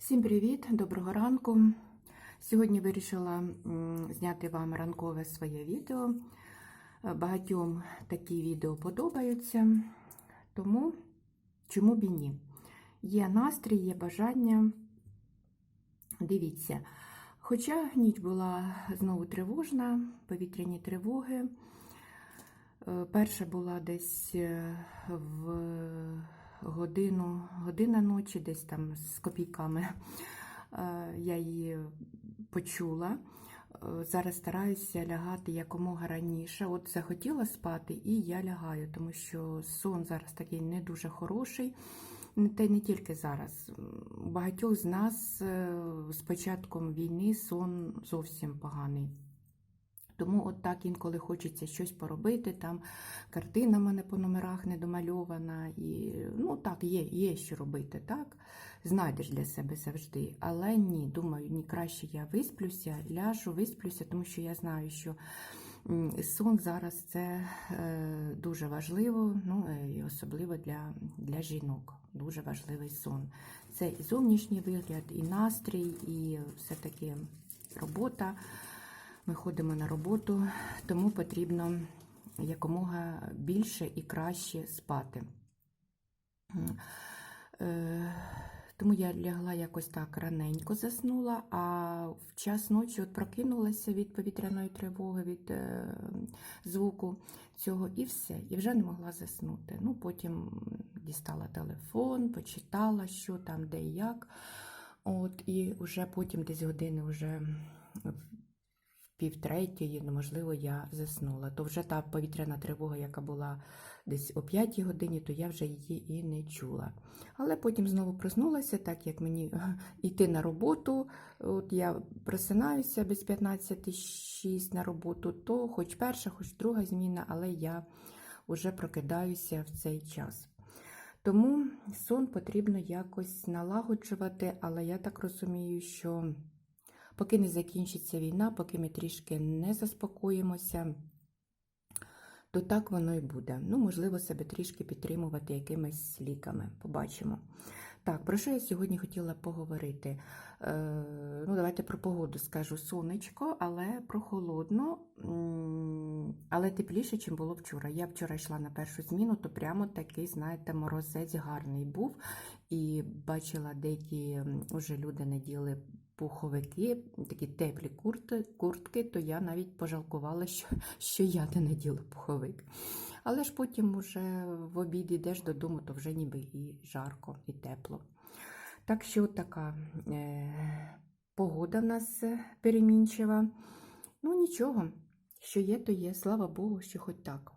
Всім привіт, доброго ранку. Сьогодні вирішила зняти вам ранкове своє відео. Е, Багатьом такі відео подобаються, тому чому б і ні? Є настрій, є бажання. Дивіться, хоча ніч була знову тривожна, повітряні тривоги. Е, Перша була десь е, в годину, година ночі, десь там з копійками. Е, Я її почула. Е, Зараз стараюся лягати якомога раніше. От захотіла спати, і я лягаю, тому що сон зараз такий не дуже хороший. Та й не тільки зараз. У багатьох з нас е, з початком війни сон зовсім поганий. Тому от так інколи хочеться щось поробити, там картина в мене по номерах не домальована, і ну так, є, є що робити, так? Знайдеш для себе завжди. Але ні, думаю, ні краще я висплюся, ляжу, висплюся, тому що я знаю, що сон зараз це е, дуже важливо, ну е, і особливо для, для жінок. Дуже важливий сон. Це і зовнішній вигляд, і настрій, і все-таки робота. Ми ходимо на роботу, тому потрібно якомога більше і краще спати. Е, Тому я лягла якось так раненько заснула, а в час ночі от прокинулася від повітряної тривоги, від е, звуку цього, і все, і вже не могла заснути. Ну, потім дістала телефон, почитала, що там, де і як. От, і вже потім десь години вже півтретьої, ну, можливо, я заснула. То вже та повітряна тривога, яка була десь о п'ятій годині, то я вже її і не чула. Але потім знову проснулася, так як мені йти на роботу. От я просинаюся без 15.06 на роботу, то хоч перша, хоч друга зміна, але я вже прокидаюся в цей час. Тому сон потрібно якось налагоджувати, але я так розумію, що поки не закінчиться війна, поки ми трішки не заспокоїмося, то так воно і буде. Ну, можливо, себе трішки підтримувати якимись ліками. Побачимо. Так, про що я сьогодні хотіла поговорити? Е, ну, давайте про погоду скажу сонечко, але прохолодно, але тепліше, ніж було вчора. Я вчора йшла на першу зміну, то прямо такий, знаєте, морозець гарний був. І бачила деякі м, уже люди наділи пуховики, такі теплі куртки, то я навіть пожалкувала, що, що я не наділа пуховик. Але ж потім уже в обід йдеш додому, то вже ніби і жарко, і тепло. Так що така е, погода в нас перемінчива. Ну нічого, що є, то є, слава Богу, що хоч так.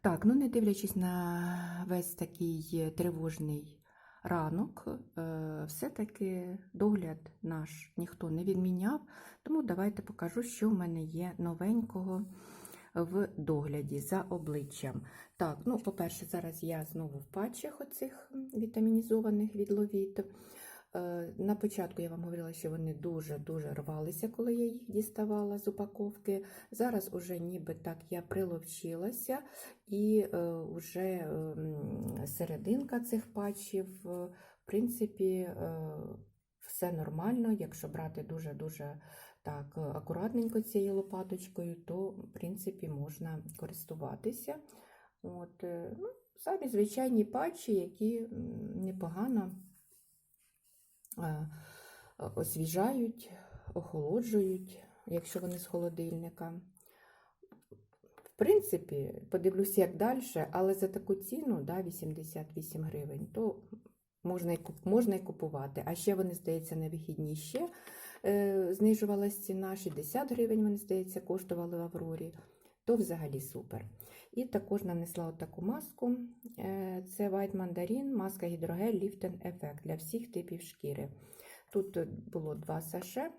Так, ну не дивлячись на весь такий тривожний ранок, е, все-таки догляд наш ніхто не відміняв, тому давайте покажу, що в мене є новенького в догляді за обличчям. Так, ну, по-перше, зараз я знову в патчах оцих вітамінізованих від Ловіт. Е, На початку я вам говорила, що вони дуже-дуже рвалися, коли я їх діставала з упаковки. Зараз уже ніби так я приловчилася, і е, вже е, серединка цих патчів, е, в принципі, все нормально. Якщо брати дуже-дуже так акуратненько цією лопаточкою, то, в принципі, можна користуватися. От, ну, самі звичайні патчі, які непогано освіжають, охолоджують, якщо вони з холодильника. В принципі, подивлюся, як далі, але за таку ціну, да, 88 гривень, то можна і, можна і купувати. А ще вони, здається, на вихідні ще е, знижувалась ціна, 60 гривень, мені здається, коштували в Аврорі. То взагалі супер. І також нанесла отаку маску. Е, Це White Mandarin, маска гідрогель Lift Effect для всіх типів шкіри. Тут е, було два саше.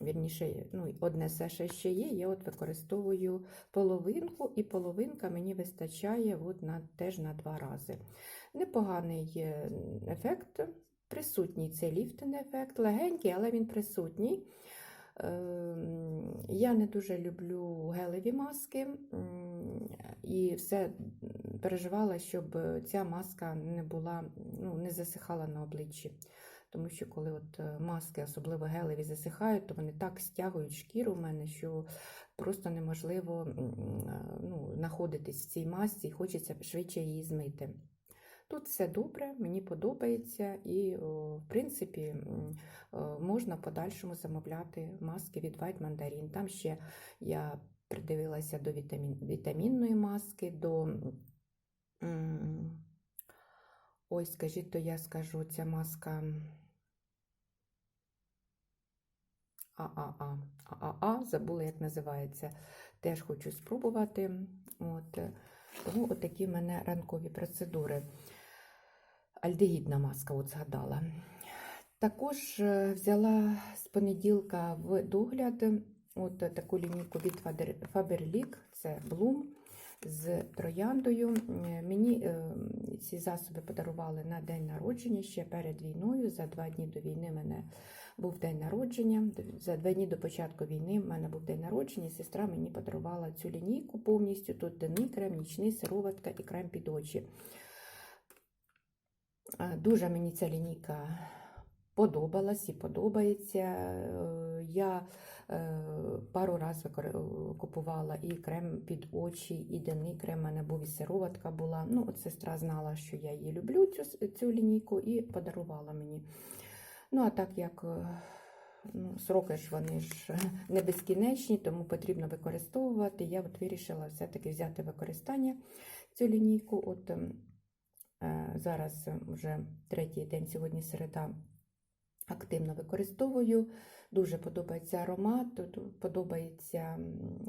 Вірніше, ну, одне саше ще є. Я от використовую половинку, і половинка мені вистачає от на, теж на два рази. Непоганий е, ефект. Присутній цей ліфтинг ефект, легенький, але він присутній. Ем, Я не дуже люблю гелеві маски і все переживала, щоб ця маска не була, ну, не засихала на обличчі. Тому що коли от е, маски, особливо гелеві, засихають, то вони так стягують шкіру в мене, що просто неможливо е, ну, знаходитись в цій масці і хочеться швидше її змити. Тут все добре, мені подобається, і, в принципі, е, можна в подальшому замовляти маски від White Mandarin. Там ще я придивилася до вітамін, вітамінної маски, до. Ось, скажіть, то я скажу, ця маска ААА. ААА, забула, як називається. Теж хочу спробувати. От. е, Тому отакі в мене ранкові процедури. Альдегідна маска, от згадала. Також е, взяла з понеділка в догляд от таку лінійку від Faber- Faberlic, це Bloom з трояндою. Е, Мені е, ці засоби подарували на день народження ще перед війною. За два дні до війни в мене був день народження. За два дні до початку війни в мене був день народження. і Сестра мені подарувала цю лінійку повністю. Тут денний крем, нічний, сироватка і крем під очі. Е, Дуже мені ця лінійка подобалась і подобається. Е, Я е, пару разів купувала і крем під очі, і денний крем. У мене був і сироватка була. Ну, от сестра знала, що я її люблю, цю, цю лінійку, і подарувала мені. Ну, а так як ну, сроки ж вони ж не безкінечні, тому потрібно використовувати. Я от вирішила все-таки взяти використання цю лінійку. От ем, зараз вже третій день, сьогодні середа, активно використовую. Дуже подобається аромат, подобається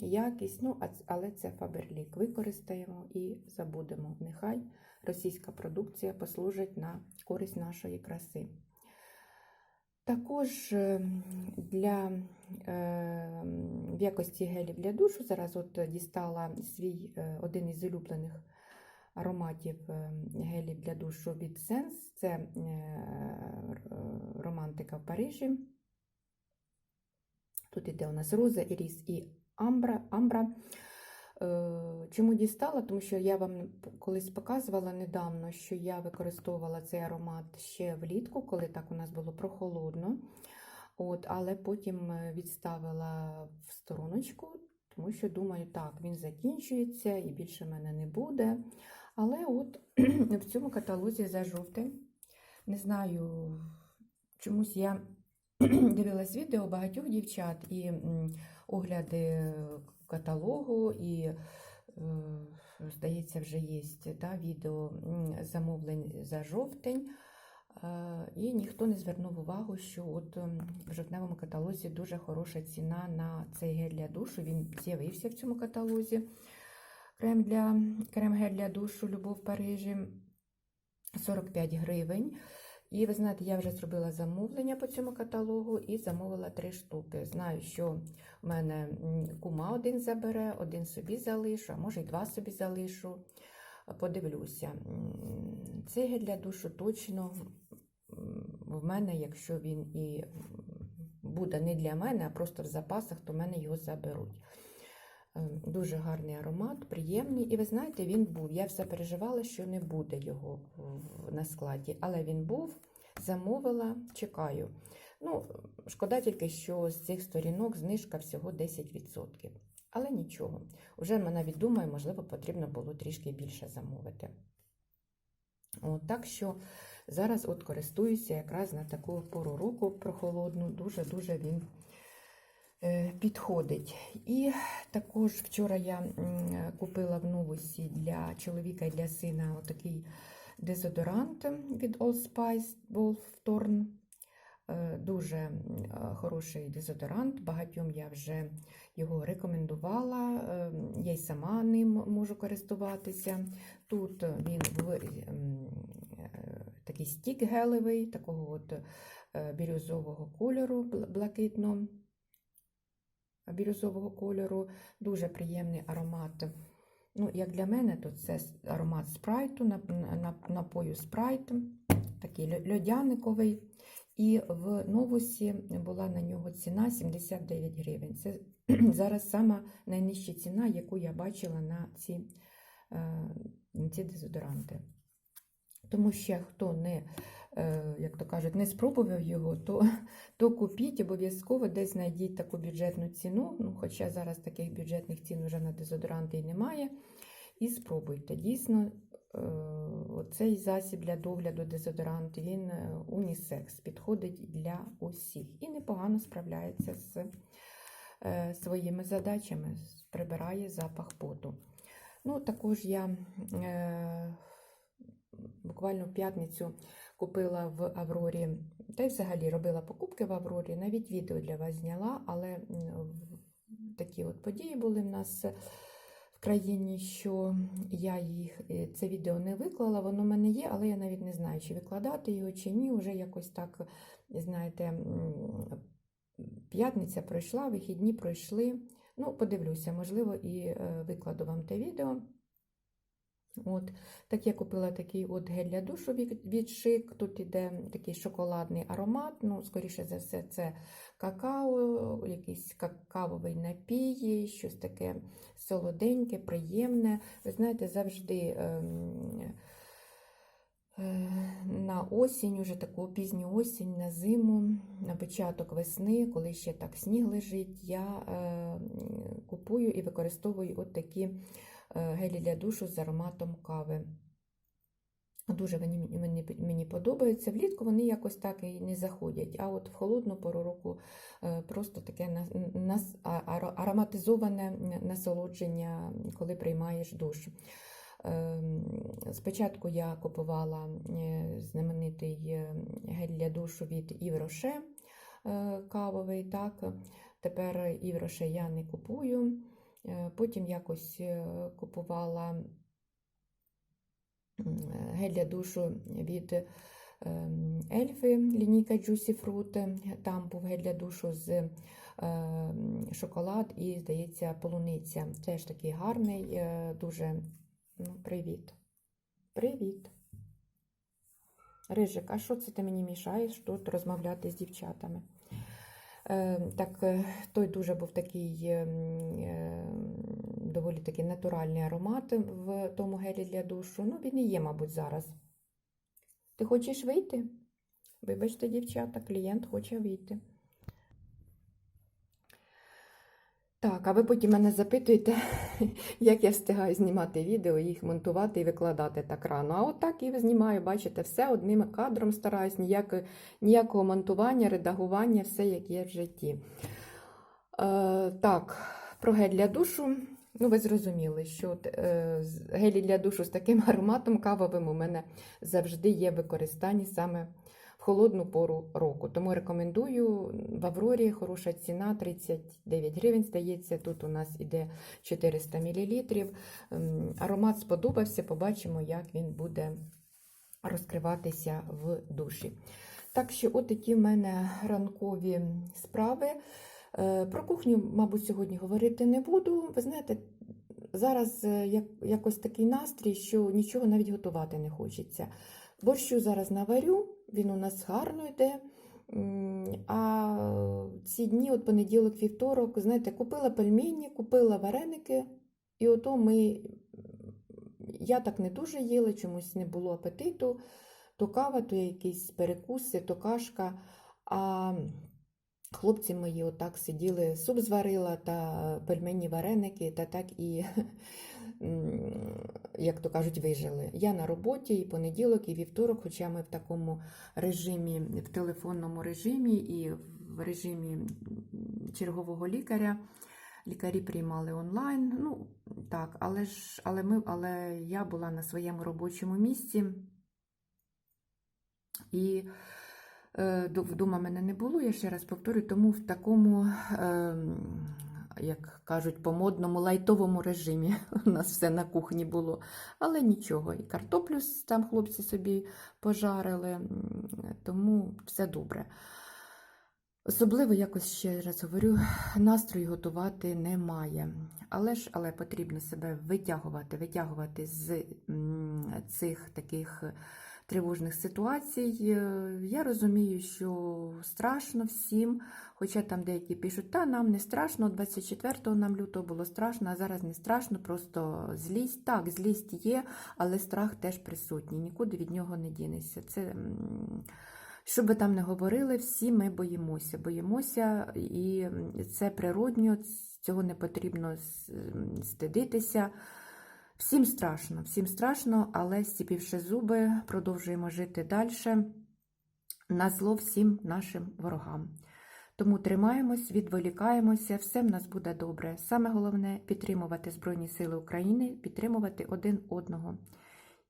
якість, ну, але це Фаберлік. Використаємо і забудемо. Нехай російська продукція послужить на користь нашої краси. Також е, для е, в якості гелів для душу зараз от дістала свій е, один із улюблених ароматів е, гелів для душу від Sense. Це е, романтика в Парижі. Тут іде у нас роза, іріс і амбра. амбра. Е, Чому дістала? Тому що я вам колись показувала недавно, що я використовувала цей аромат ще влітку, коли так у нас було прохолодно. От, але потім відставила в стороночку, тому що думаю, так, він закінчується і більше в мене не буде. Але от в цьому каталозі за жовтень, не знаю, чомусь я дивилась відео багатьох дівчат і огляди каталогу, і, е, здається, вже є да, відео замовлень за жовтень. І ніхто не звернув увагу, що от в жовтневому каталозі дуже хороша ціна на цей гель для душу. Він з'явився в цьому каталозі. Крем для крем гель для душу Любов Парижі 45 гривень. І ви знаєте, я вже зробила замовлення по цьому каталогу і замовила три штуки. Знаю, що в мене кума один забере, один собі залишу, а може й два собі залишу. Подивлюся. Цей гель для душу точно в мене, якщо він і буде не для мене, а просто в запасах, то в мене його заберуть. Е, Дуже гарний аромат, приємний. І ви знаєте, він був. Я все переживала, що не буде його на складі, але він був, замовила, чекаю. Ну, шкода тільки, що з цих сторінок знижка всього 10%. Але нічого. Уже навіть думаю, можливо, потрібно було трішки більше замовити. От, так що зараз от користуюся якраз на таку пору року прохолодну, дуже-дуже він підходить. І також вчора я купила в новусі для чоловіка і для сина отакий дезодорант від Old Spice Wolf Thorn. Е, Дуже е, хороший дезодорант. Багатьом я вже його рекомендувала. е, Я й сама ним можу користуватися. Тут він в е, такий стік гелевий, такого от е, бірюзового кольору, бл- блакитно бірюзового кольору, дуже приємний аромат. Ну, як для мене, то це аромат спрайту, напою спрайт, такий льодяниковий. І в новусі була на нього ціна 79 гривень. Це зараз сама найнижча ціна, яку я бачила на ці, е, ці дезодоранти. Тому ще хто не як то кажуть, не спробував його, то, то купіть обов'язково десь знайдіть таку бюджетну ціну. Ну, хоча зараз таких бюджетних цін вже на дезодоранти і немає. І спробуйте. Дійсно, е, цей засіб для догляду дезодорант, він е, унісекс, підходить для усіх і непогано справляється з е, своїми задачами, прибирає запах поту. Ну, також я е, буквально в п'ятницю купила в Аврорі, та й взагалі робила покупки в Аврорі, навіть відео для вас зняла, але такі от події були в нас в країні, що я їх е, це відео не виклала. Воно в мене є, але я навіть не знаю, чи викладати його, чи ні. Уже якось так, знаєте, п'ятниця пройшла, вихідні пройшли. Ну, подивлюся, можливо, і е, викладу вам те відео. От, так я купила такий от гель для душу від, Шик. Тут іде такий шоколадний аромат. Ну, скоріше за все, це какао, якийсь какаовий напій, щось таке солоденьке, приємне. Ви знаєте, завжди ем, е, на осінь, уже таку пізню осінь, на зиму, на початок весни, коли ще так сніг лежить, я е, купую і використовую от такі гелі для душу з ароматом кави. Дуже мені, мені подобаються. Влітку вони якось так і не заходять. А от в холодну пору року е, просто таке ароматизоване насолодження, коли приймаєш душ. Ем, Спочатку я купувала е, знаменитий е, гель для душу від Yves Rocher е, кавовий. Так. Тепер Rocher я не купую. Е, Потім якось е, купувала м, гель для душу від Ельфи, лінійка Juicy Fruit. Там був гель для душу з шоколад і, здається, полуниця. Теж такий гарний, е, дуже ну, привіт. Привіт. Рижик, а що це ти мені мішаєш тут розмовляти з дівчатами? Е, так, е, той дуже був такий е, доволі такий натуральний аромат в тому гелі для душу. Ну, він і є, мабуть, зараз. Ти хочеш вийти? Вибачте, дівчата, клієнт хоче вийти. Так, а ви потім мене запитуєте, як я встигаю знімати відео, їх монтувати і викладати так рано. А от так і знімаю, бачите, все одним кадром стараюсь, ніякого, ніякого монтування, редагування, все як є в житті. Е, так, про гель для душу. Ну, ви зрозуміли, що е, гелі для душу з таким ароматом кавовим у мене завжди є в використанні саме холодну пору року. Тому рекомендую в Аврорі хороша ціна 39 гривень. Здається, тут у нас іде 400 мл. Аромат сподобався, побачимо, як він буде розкриватися в душі. Так що, от такі в мене ранкові справи. Е, Про кухню, мабуть, сьогодні говорити не буду. Ви знаєте, зараз е, якось такий настрій, що нічого навіть готувати не хочеться. Борщу зараз наварю, він у нас гарно йде. А ці дні, от понеділок, вівторок, знаєте, купила пельмені, купила вареники, і ото ми. Я так не дуже їла, чомусь не було апетиту. То кава, то якісь перекуси, то кашка. А хлопці мої отак сиділи, суп зварила та пельмені вареники, та так і, як то кажуть, вижили. Я на роботі і понеділок, і вівторок, хоча ми в такому режимі, в телефонному режимі і в режимі чергового лікаря. Лікарі приймали онлайн. Ну, так, але ж, але ми, але я була на своєму робочому місці. І е, до- вдома мене не було, я ще раз повторюю, тому в такому, е, як кажуть, по-модному лайтовому режимі у нас все на кухні було. Але нічого, і картоплю там хлопці собі пожарили, тому все добре. Особливо, якось ще раз говорю, настрою готувати немає. Але ж але потрібно себе витягувати, витягувати з цих таких тривожних ситуацій. Е, Я розумію, що страшно всім, хоча там деякі пишуть, та нам не страшно, 24 нам лютого було страшно, а зараз не страшно, просто злість. Так, злість є, але страх теж присутній, нікуди від нього не дінешся. Це, що би там не говорили, всі ми боїмося, боїмося, і це природньо, цього не потрібно стидитися. Всім страшно, всім страшно, але стіпівши зуби, продовжуємо жити далі на зло всім нашим ворогам. Тому тримаємось, відволікаємося, все в нас буде добре. Саме головне підтримувати Збройні Сили України, підтримувати один одного.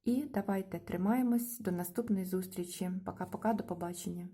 І давайте тримаємось до наступної зустрічі. Пока-пока, до побачення.